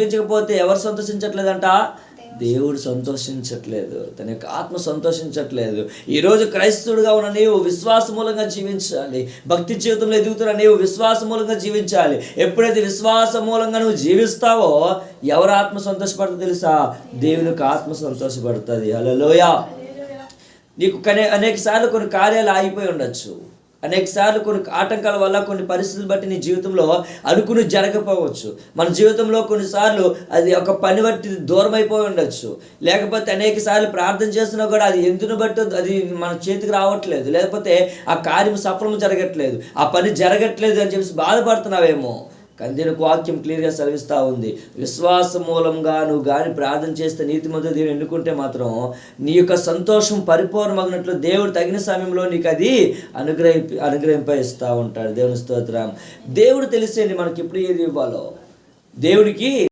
జీవించకపోతే ఎవరు సంతోషించట్లేదంట? దేవుడు. సంతోషించట్లేదు. తన యొక్క ఆత్మ సంతోషించట్లేదు. ఈరోజు క్రైస్తవుడుగా ఉన్న నీవు విశ్వాస మూలంగా జీవించాలి. భక్తి జీవితంలో ఎదుగుతున్న నీవు విశ్వాస మూలంగా జీవించాలి. ఎప్పుడైతే విశ్వాస మూలంగా నువ్వు జీవిస్తావో ఎవరు ఆత్మ సంతోషపడుతుందో తెలుసా? దేవుని యొక్క ఆత్మ సంతోషపడుతుంది. హలోయ నీకు కనే అనేక సార్లు కొన్ని కార్యాలు ఆగిపోయి ఉండొచ్చు. అనేక సార్లు కొన్ని ఆటంకాల వల్ల కొన్ని పరిస్థితులు బట్టి నీ జీవితంలో అనుకుని జరగకపోవచ్చు. మన జీవితంలో కొన్నిసార్లు అది ఒక పని బట్టి దూరం అయిపోయి ఉండొచ్చు. లేకపోతే అనేక సార్లు ప్రార్థన చేసినా కూడా అది ఎందును బట్టి అది మన చేతికి రావట్లేదు. లేకపోతే ఆ కార్యం సఫలం జరగట్లేదు. ఆ పని జరగట్లేదు అని చెప్పేసి బాధపడుతున్నావేమో. దీనికి వాక్యం క్లియర్గా సెలవిస్తూ ఉంది. విశ్వాస మూలంగా నువ్వు కానీ ప్రార్థన చేస్తే నీతి మధ్య దేవుడు ఎన్నుకుంటే మాత్రం నీ యొక్క సంతోషం పరిపూర్ణమగినట్లు దేవుడు తగిన సమయంలో నీకు అది అనుగ్రహి అనుగ్రహింప ఇస్తూ ఉంటాడు. దేవుని స్తోత్రం. దేవుడు తెలిసేది మనకి ఎప్పుడు ఏది ఇవ్వాలో? దేవుడికి